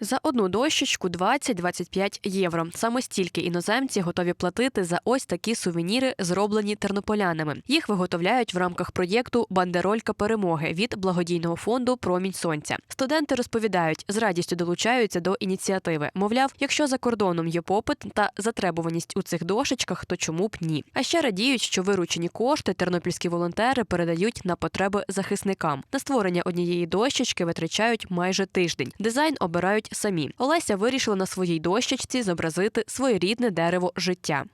За одну дощечку 20-25 євро. Саме стільки іноземці готові платити за ось такі сувеніри, зроблені тернополянами. Їх виготовляють в рамках проєкту Бандеролька перемоги від благодійного фонду Промінь сонця. Студенти розповідають, з радістю долучаються до ініціативи. Мовляв, якщо за кордоном є попит та затребуваність у цих дошечках, то чому б ні? А ще радіють, що виручені кошти тернопільські волонтери передають на потреби захисникам. На створення однієї дощечки витрачають майже тиждень. Дизайн обирають самі. Олеся вирішила на своїй дощечці зобразити своєрідне дерево життя.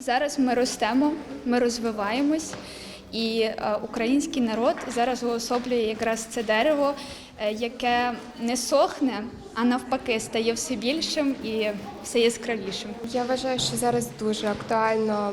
Зараз ми ростемо, ми розвиваємось, і е, український народ зараз уособлює якраз це дерево, е, яке не сохне, а навпаки стає все більшим і все яскравішим. Я вважаю, що зараз дуже актуально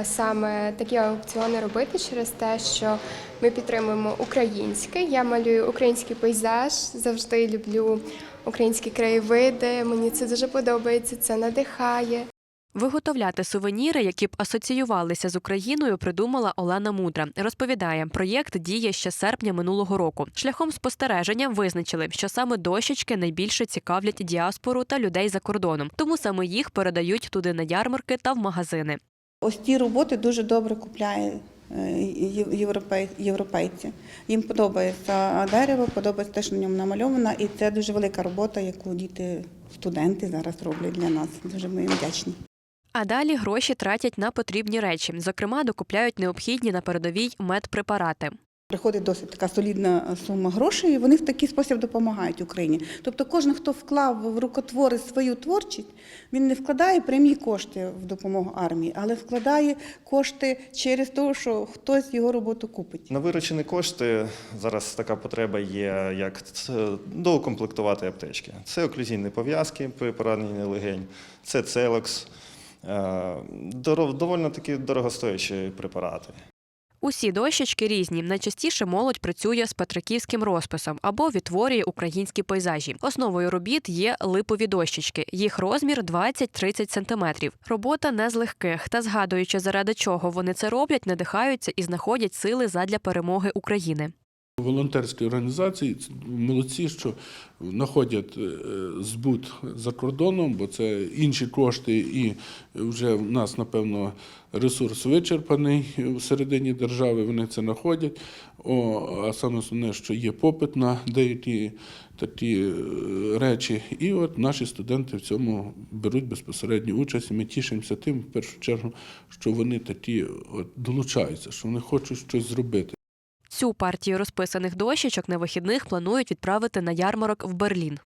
е, саме такі аукціони робити через те, що ми підтримуємо українське. Я малюю український пейзаж, завжди люблю українські краєвиди. Мені це дуже подобається, це надихає. Виготовляти сувеніри, які б асоціювалися з Україною, придумала Олена Мудра. Розповідає, проєкт діє ще серпня минулого року. Шляхом спостереження визначили, що саме дощечки найбільше цікавлять діаспору та людей за кордоном, тому саме їх передають туди на ярмарки та в магазини. Ось ті роботи дуже добре купляє е, європей- європейці. Їм подобається дерево, подобається те, що на ньому намальовано, і це дуже велика робота, яку діти, студенти зараз роблять для нас. Дуже ми їм вдячні. А далі гроші тратять на потрібні речі. Зокрема, докупляють необхідні на передовій медпрепарати. Приходить досить така солідна сума грошей, і вони в такий спосіб допомагають Україні. Тобто, кожен, хто вклав в рукотвори свою творчість, він не вкладає прямі кошти в допомогу армії, але вкладає кошти через те, що хтось його роботу купить. На виручені кошти зараз така потреба є, як це доукомплектувати аптечки. Це оклюзійні пов'язки при пораненні легень, це целокс. Е, Доволі такі дорогостоячі препарати. Усі дощечки різні. Найчастіше молодь працює з петриківським розписом або відтворює українські пейзажі. Основою робіт є липові дощечки. Їх розмір 20-30 сантиметрів. Робота не з легких. Та згадуючи, заради чого вони це роблять, надихаються і знаходять сили задля перемоги України. Волонтерські організації молодці, що знаходять е, збут за кордоном, бо це інші кошти, і вже в нас, напевно, ресурс вичерпаний всередині держави. Вони це знаходять. О, а саме основне, що є попит на деякі такі е, речі. І от наші студенти в цьому беруть безпосередню участь. І ми тішимося тим, в першу чергу, що вони такі от долучаються, що вони хочуть щось зробити. Цю партію розписаних дощечок на вихідних планують відправити на ярмарок в Берлін.